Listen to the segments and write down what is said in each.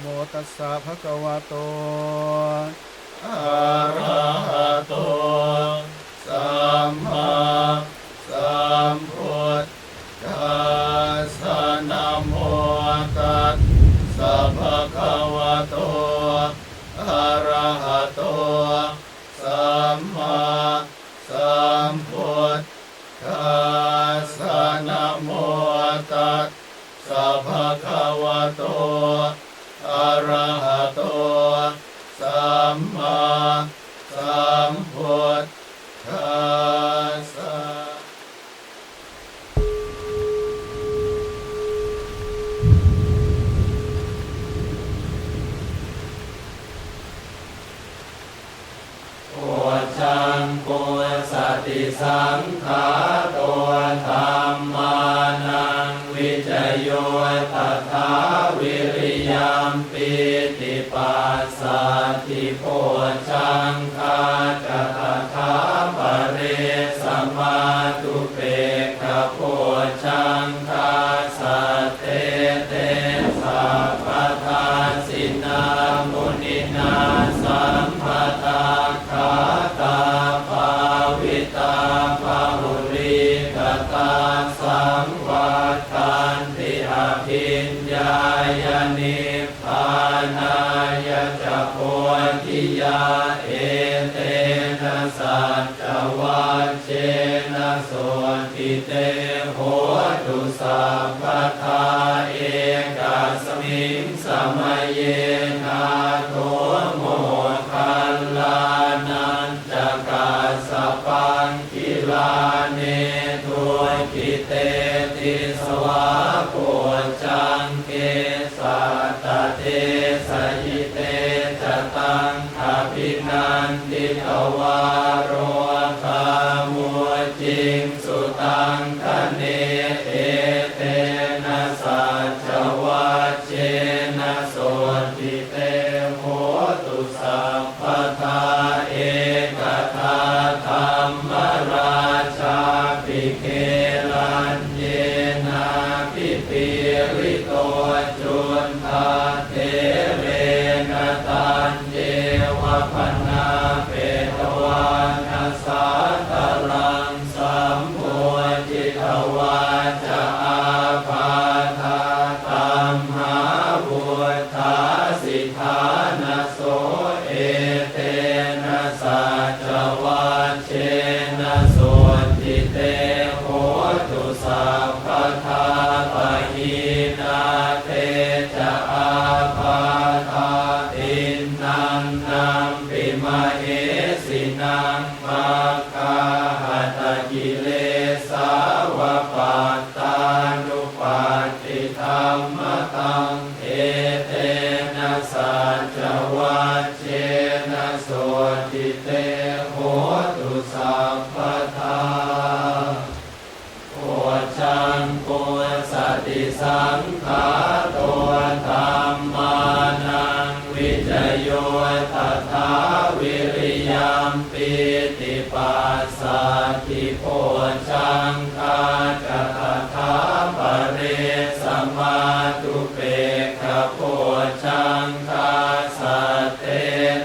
โมตัสสะภะคะวะโตอะระหะโต จโยตถาวิริยมปิติปัสสติโพชังคาจ ยา โร Shall เอเตนะสัจวัชเชนะโสติเตโหตุสัพพทาโอชังโกติสังขาตธรรมานังวิจโย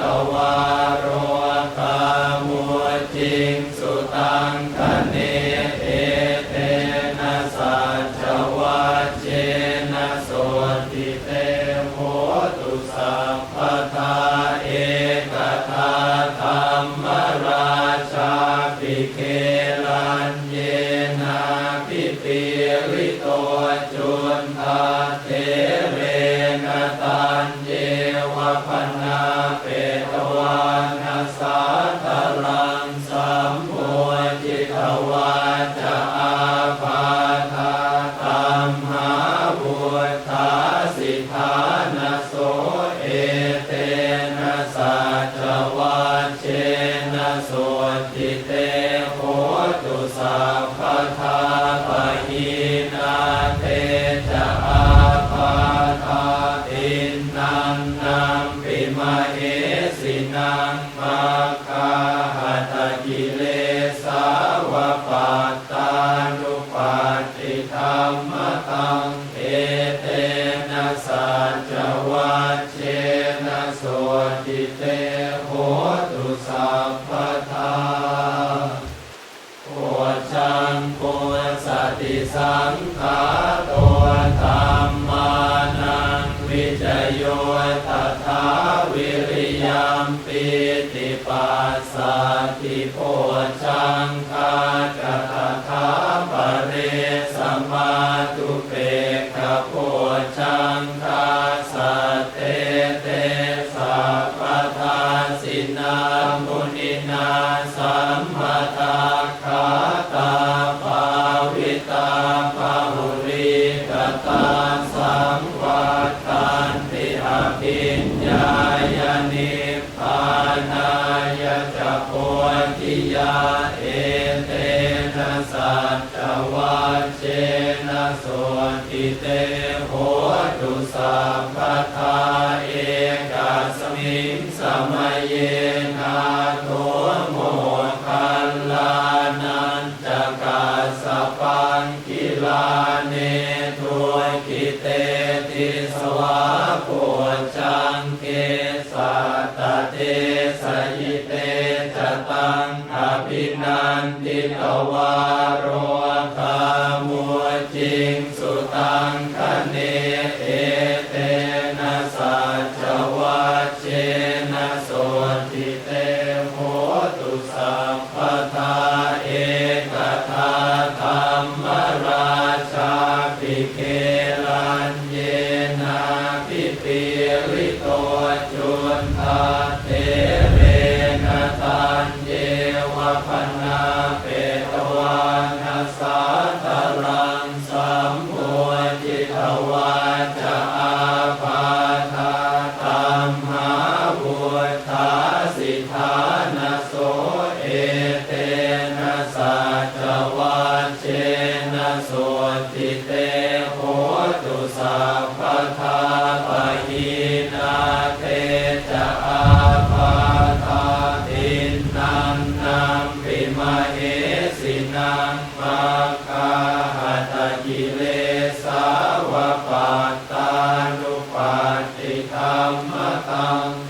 ตวาโรตา วาจาปาทาตัมหาบุตตาสิทานโสเอเตนะสัจวาเชนะโสติเตโหตุสัพพทา มตังเอเต นิพพานายจักติยาเอเตนะสัจวัเชนะโสติเตโหตุสัพพทาเอกัสมิงสมัเย นันติตวารวคามุจิงสุตังคเนเอเตนะสัจวัเชนะสุทิเตโหตุสัพพทาเอตทาทา สัพพทาปยนาเตจอาภาตาตินนังปิมาเอสินังมาคาหัติเลสาปัตตานุปัติธรรมตัง